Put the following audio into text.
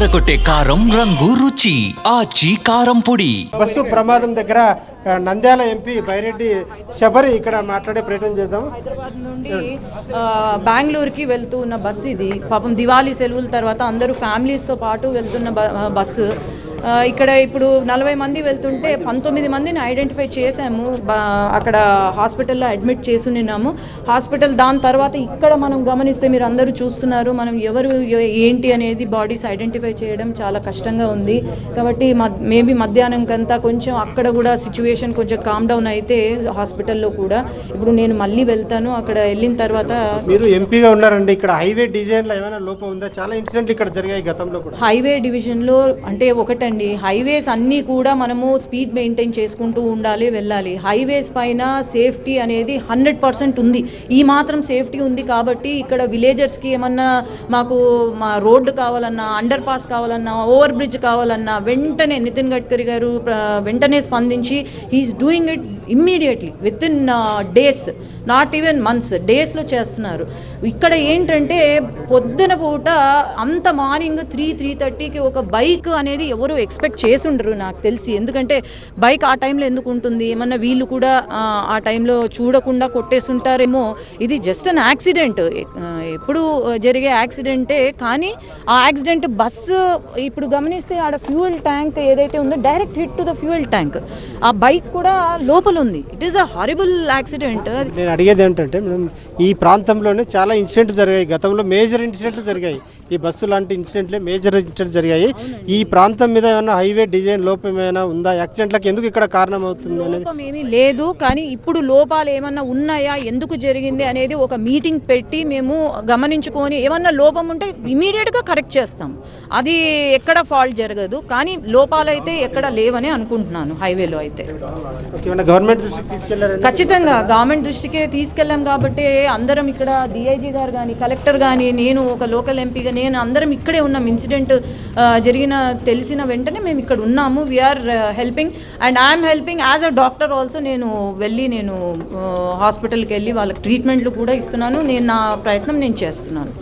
అదరగొట్టే కారం రంగు రుచి. ఆచి కారం పొడి. బస్సు ప్రమాదం దగ్గర ఆ, నంద్యాల ఎంపీ బైరెడ్డి శబరి ఇక్కడ మాట్లాడే ప్రయత్నం చేద్దాం. హైదరాబాద్ నుండి ఆ, బెంగళూరుకి వెళ్తూ ఉన్న బస్సు ఇది. పాపం దివాళీ సెలవుల తర్వాత అందరూ ఫ్యామిలీస్తో పాటు వెళ్తున్న ఆ, బస్సు. ఆ, ఇక్కడ ఇప్పుడు నలభై మంది వెళ్తుంటే పంతొమ్మిది మందిని ఐడెంటిఫై చేశాము. అక్కడ హాస్పిటల్లో అడ్మిట్ చేసున్నాము. హాస్పిటల్ దాని తర్వాత ఇక్కడ మనం గమనిస్తే మీరు అందరూ చూస్తున్నారు మనం ఎవరు ఏంటి అనేది బాడీస్ ఐడెంటిఫై చేయడం చాలా కష్టంగా ఉంది. కాబట్టి మేబీ మధ్యాహ్నం కంతా కొంచెం అక్కడ కూడా సిచ్యువేషన్ కొంచెం కామ్ డౌన్ అయితే హాస్పిటల్లో కూడా. ఇప్పుడు నేను మళ్ళీ వెళ్తాను అక్కడ వెళ్ళిన తర్వాత మీరు ఎంపీగా ఉన్నారండి. ఇక్కడ హైవే డిజైన్లో ఏమైనా లోపం ఉందా? చాలా ఇన్సిడెంట్లు ఇక్కడ జరిగాయి గతంలో కూడా. హైవే డివిజన్లో అంటే ఒకటండి హైవేస్ అన్నీ కూడా మనము స్పీడ్ మెయింటైన్ చేసుకుంటూ ఉండాలి వెళ్ళాలి. హైవేస్ పైన సేఫ్టీ అనేది హండ్రెడ్ పర్సెంట్ ఉంది. ఈ మాత్రం సేఫ్టీ ఉంది కాబట్టి ఇక్కడ విలేజర్స్కి ఏమన్నా మాకు మా రోడ్డు కావాలన్నా అండర్ పాస్ కావాలన్నా ఓవర్ బ్రిడ్జ్ కావాలన్నా వెంటనే నితిన్ గడ్కరీ గారు వెంటనే స్పందించి he's doing it immediately within days not even months డేస్లో చేస్తున్నారు. ఇక్కడ ఏంటంటే పొద్దున పూట అంత మార్నింగ్ త్రీ త్రీ థర్టీకి ఒక బైక్ అనేది ఎవరు ఎక్స్పెక్ట్ చేసి ఉండరు నాకు తెలిసి. ఎందుకంటే బైక్ ఆ టైంలో ఎందుకు ఉంటుంది? ఏమన్నా వీళ్ళు కూడా ఆ, టైంలో చూడకుండా కొట్టేసుంటారేమో. ఇది జస్ట్ అన్ యాక్సిడెంట్. ఎప్పుడు జరిగే యాక్సిడెంటే. కానీ ఆ యాక్సిడెంట్ బస్సు ఇప్పుడు గమనిస్తే ఆడ ఫ్యూయల్ ట్యాంక్ ఏదైతే ఉందో direct hit to the fuel tank. ఆ బైక్ కూడా లోపల ఉంది. It is a horrible accident నేను అడిగేది ఏంటంటే ఈ ప్రాంతంలోనే చాలా ఇన్సిడెంట్ జరిగాయి. గతంలో మేజర్ ఇన్సిడెంట్లు జరిగాయి. ఈ బస్సు లాంటి ఇన్సిడెంట్లే మేజర్ ఇన్సిడెంట్ జరిగాయి. ఈ ప్రాంతం మీద ఏమైనా హైవే డిజైన్ లోపం ఏమైనా ఉందా? యాక్సిడెంట్లకు ఎందుకు ఇక్కడ కారణం అవుతుంది అనేది? లోపం ఏమీ లేదు కానీ ఇప్పుడు లోపాలు ఏమన్నా ఉన్నాయా? ఎందుకు జరిగింది అనేది ఒక మీటింగ్ పెట్టి మేము గమనించుకొని ఏమన్నా లోపం ఉంటే ఇమీడియట్గా కరెక్ట్ చేస్తాం. అది ఎక్కడ ఫాల్ట్ జరగదు కానీ లోపాలు అయితే ఎక్కడ లేవని అనుకుంటున్నాను హైవేలో అయితే. గవర్నమెంట్ ఖచ్చితంగా గవర్నమెంట్ దృష్టికే తీసుకెళ్ళాం కాబట్టి అందరం ఇక్కడ డిఐజీ గారు కానీ కలెక్టర్ కానీ నేను ఒక లోకల్ ఎంపీగా నేను అందరం ఇక్కడే ఉన్నాం. ఇన్సిడెంట్ జరిగిన తెలిసిన వెంటనే మేము ఇక్కడ ఉన్నాము. We're helping and I'm helping as a doctor also నేను వెళ్ళి నేను uh, హాస్పిటల్కి వెళ్ళి వాళ్ళకి ట్రీట్మెంట్లు కూడా ఇస్తున్నాను. నేను నా ప్రయత్నం నేను చేస్తున్నాను.